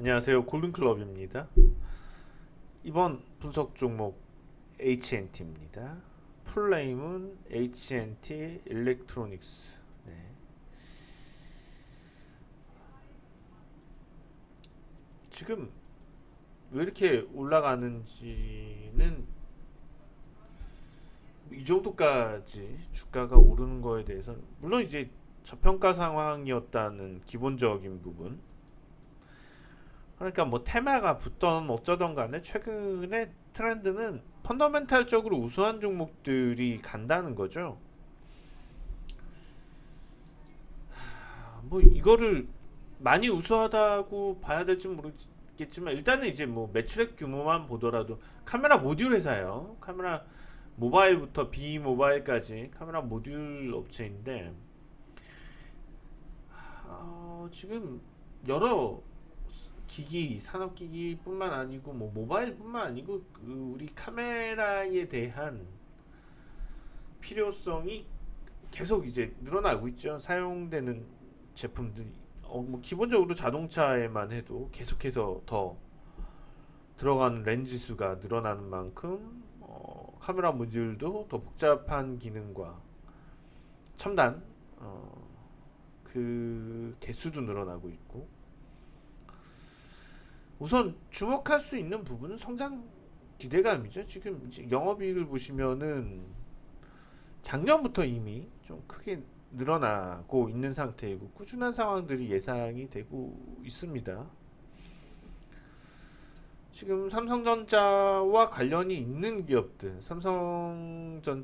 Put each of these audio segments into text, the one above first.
안녕하세요. 골든클럽입니다. 이번 분석 종목 HNT입니다. 풀네임은 HNT 일렉트로닉스 네. 지금 왜 이렇게 올라가는지는 이 정도까지 주가가 오르는 거에 대해서 물론 이제 저평가 상황이었다는 기본적인 부분 그러니까 뭐 테마가 붙던 어쩌던 간에 최근에 트렌드는 펀더멘탈적으로 우수한 종목들이 간다는 거죠. 하, 뭐 이거를 많이 우수하다고 봐야 될지 모르겠지만 일단은 이제 뭐 매출액 규모만 보더라도 카메라 모듈 회사예요. 카메라 모바일부터 비 모바일까지 카메라 모듈 업체인데 어, 지금 여러 기기 산업기기뿐만 아니고 뭐 모바일뿐만 아니고 그 우리 카메라에 대한 필요성이 계속 이제 늘어나고 있죠. 사용되는 제품들이 어, 뭐 기본적으로 자동차에만 해도 계속해서 더 들어가는 렌즈 수가 늘어나는 만큼 어, 카메라 모듈도 더 복잡한 기능과 첨단 어, 그 개수도 늘어나고 있고 우선 주목할 수 있는 부분은 성장 기대감이죠. 지금 영업이익을 보시면은 작년부터 이미 좀 크게 늘어나고 있는 상태이고 꾸준한 상황들이 예상이 되고 있습니다. 지금 삼성전자와 관련이 있는 기업들, 삼성전자하고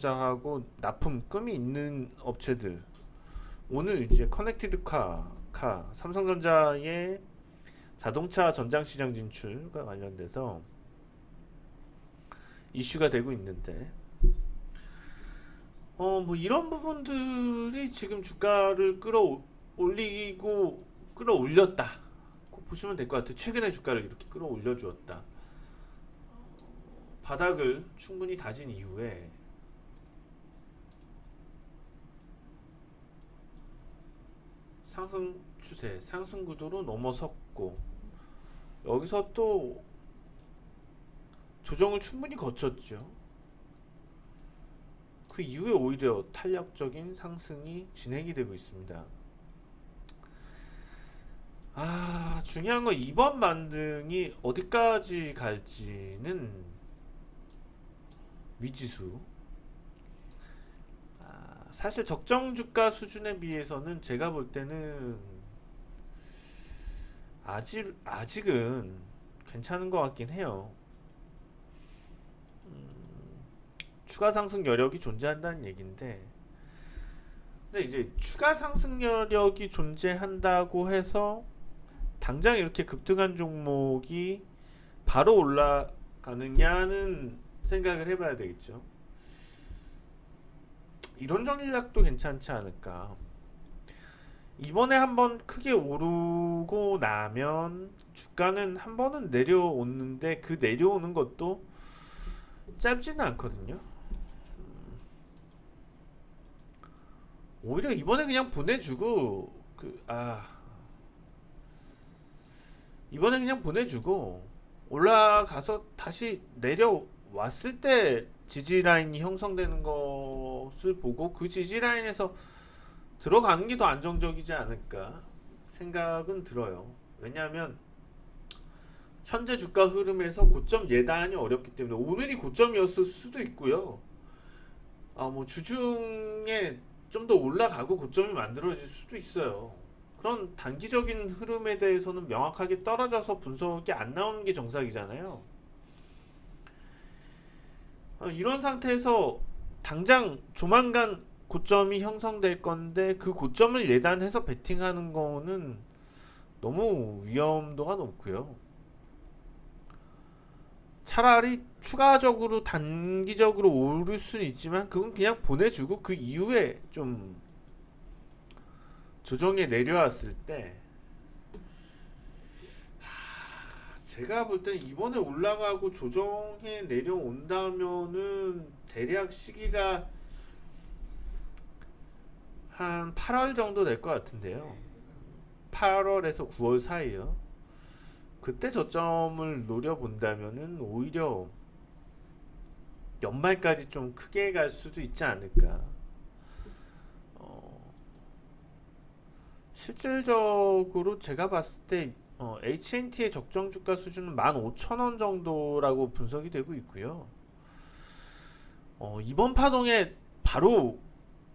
납품금이 있는 업체들, 오늘 이제 커넥티드 카, 카 삼성전자의 자동차 전장 시장 진출과 관련돼서 이슈가 되고 있는데 어 뭐 이런 부분들이 지금 주가를 끌어올리고 끌어올렸다. 꼭 보시면 될 것 같아요. 최근에 주가를 이렇게 끌어올려 주었다. 바닥을 충분히 다진 이후에 상승 추세 상승 구도로 넘어섰고 여기서 또 조정을 충분히 거쳤죠. 그 이후에 오히려 탄력적인 상승이 진행이 되고 있습니다. 아, 중요한 건 이번 반등이 어디까지 갈지는 미지수. 아, 사실 적정 주가 수준에 비해서는 제가 볼 때는 아직 아직은 괜찮은 것 같긴 해요. 음, 추가 상승 여력이 존재한다는 얘긴데, 근데 이제 추가 상승 여력이 존재한다고 해서 당장 이렇게 급등한 종목이 바로 올라가느냐는 생각을 해봐야 되겠죠. 이런 전략도 괜찮지 않을까. 이번에 한번 크게 오르고 나면 주가는 한 번은 내려오는데 그 내려오는 것도 짧지는 않거든요. 음. 오히려 이번에 그냥 보내주고 그 아 이번에 그냥 보내주고 올라가서 다시 내려왔을 때 지지 라인이 형성되는 것을 보고 그 지지 라인에서 들어가는 게 더 안정적이지 않을까 생각은 들어요. 왜냐하면 현재 주가 흐름에서 고점 예단이 어렵기 때문에 오늘이 고점이었을 수도 있고요. 아 뭐 주중에 좀 더 올라가고 고점이 만들어질 수도 있어요. 그런 단기적인 흐름에 대해서는 명확하게 떨어져서 분석이 안 나오는 게 정상이잖아요. 어, 이런 상태에서 당장 조만간 고점이 형성될 건데 그 고점을 예단해서 베팅하는 거는 너무 위험도가 높고요. 차라리 추가적으로 단기적으로 오를 수는 있지만 그건 그냥 보내주고 그 이후에 좀 조정에 내려왔을 때 하, 제가 볼 때 이번에 올라가고 조정에 내려온다면은 대략 시기가 한 8월 정도 될 것 같은데요. 8월에서 9월 사이요. 그때 저점을 노려본다면은 오히려 연말까지 좀 크게 갈 수도 있지 않을까. 어, 실질적으로 제가 봤을 때 어, HNT의 적정 주가 수준은 15,000원 정도라고 분석이 되고 있고요. 어, 이번 파동에 바로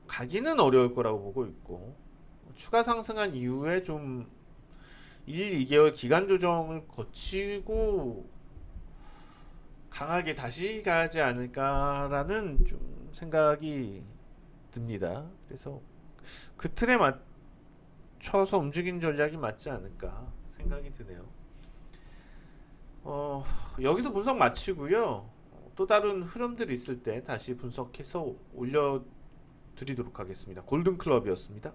가기는 어려울 거라고 보고 있고 추가 상승한 이후에 좀 1, 2개월 기간 조정을 거치고 강하게 다시 가지 않을까라는 좀 생각이 듭니다. 그래서 그 틀에 맞춰서 움직인 전략이 맞지 않을까 생각이 드네요. 어, 여기서 분석 마치고요. 또 다른 흐름들이 있을 때 다시 분석해서 올려 드리도록 하겠습니다. 골든클럽이었습니다.